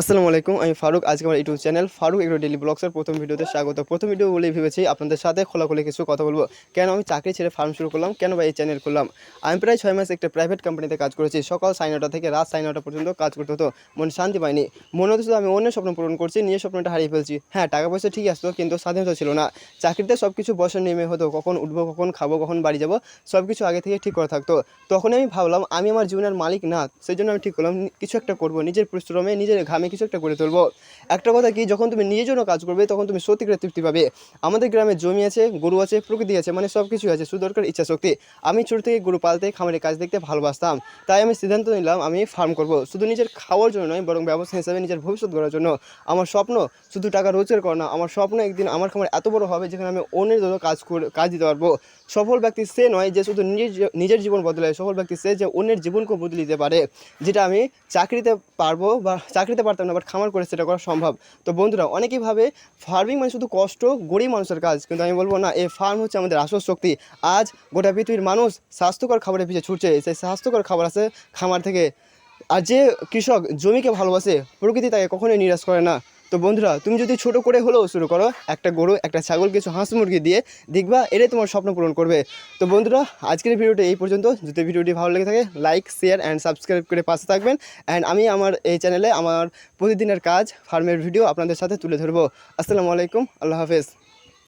আসসালামু আলাইকুম, আমি ফারুক। আজকে আমার YouTube channel Faruk agro daily ব্লগসের প্রথম ভিডিওতে স্বাগত। প্রথম ভিডিও বলেই ভেবেছি আপনাদের সাথে খোলাখুলি কিছু কথা বলব। কেন আমি চাকরি ছেড়ে ফার্ম শুরু করলাম? কেন বা এই চ্যানেল করলাম আমি প্রায় ছয় মাস একটা প্রাইভেট কোম্পানিতে কাজ করেছি। সকাল সাড়ে নটা থেকে রাত সাড়ে নটা পর্যন্ত কাজ করতে হতো। মনে শান্তি পাইনি। মনে হতো আমি অন্য স্বপ্ন পূরণ করছি, নিজের স্বপ্নটা হারিয়ে ফেলছি। হ্যাঁ টাকা পয়সা ঠিক আসতো, কিন্তু স্বাধীনতা ছিল না। চাকরিতে সব কিছু বসে নেমে হতো। কখন উঠবো, কখন খাব, কখন বাড়ি যাব সব কিছু আগে থেকে ঠিক করা থাকতো। তখনই আমি ভাবলাম, আমি আমার জীবনের মালিক না সেই জন্য আমি ঠিক করলাম। কিছু একটা করব। নিজের পরিশ্রমে, নিজের ঘামে কিছু একটা করে তুলবো। একটা কথা কি, যখন তুমি নিজের জন্য কাজ করবে, তখন তুমি সত্যিকারের তৃপ্তি পাবে। আমাদের গ্রামে জমি আছে, গরু আছে, প্রকৃতি আছে মানে সব কিছু আছে শুধু দরকার ইচ্ছা শক্তি আমি ছোট থেকে গরু পালতে, খামারে কাজ দেখতে ভালোবাসতাম। তাই আমি সিদ্ধান্ত নিলাম, আমি ফার্ম করব। শুধু নিজের খাওয়ার জন্য নয়, বরং ব্যবসা হিসাবে নিজের ভবিষ্যৎ গড়ার জন্য। আমার স্বপ্ন, শুধু টাকা রোজগার করা না, আমার স্বপ্ন একদিন আমার খামার এত বড় হবে, যেখানে আমি অন্যের জন্য কাজ কাজ দিতে পারব। সফল ব্যক্তি সে নয় যে শুধু নিজের নিজের জীবন বদলায়, সফল ব্যক্তি সে যে অন্যের জীবনকে বদলে দিতে পারে। যেটা আমি চাকরিতে পারব বা চাকরিতে পারতাম না বাট খামার করে সেটা করা সম্ভব। তো বন্ধুরা, অনেকেই ভাবে ফার্মিং মানে শুধু কষ্ট, গরিব মানুষের কাজ। কিন্তু আমি বলব না এই ফার্ম হচ্ছে আমাদের আসল শক্তি। আজ গোটা পৃথিবীর মানুষ স্বাস্থ্যকর খাবারের পিছিয়ে ছুটছে। সেই স্বাস্থ্যকর খাবার আছে খামার থেকে। আর যে কৃষক জমিকে ভালোবাসে, প্রকৃতি তাকে কখনোই নিরাশ করে না। তো বন্ধুরা, তুমি যদি ছোট করে হলেও শুরু করো, একটা গরু, একটা ছাগল, কিছু হাঁস মুরগি দিয়ে দেখবা এটাই তোমার স্বপ্ন পূরণ করবে। তো বন্ধুরা, আজকের ভিডিওটি এই পর্যন্ত। যদি ভিডিওটি ভালো লেগে থাকে লাইক শেয়ার অ্যান্ড সাবস্ক্রাইব করে পাশে থাকবেন। অ্যান্ড আমি আমার এই চ্যানেলে আমার প্রতিদিনের কাজ ফার্মের ভিডিও আপনাদের সাথে তুলে ধরবো। আসসালামু আলাইকুম, আল্লাহ হাফেজ।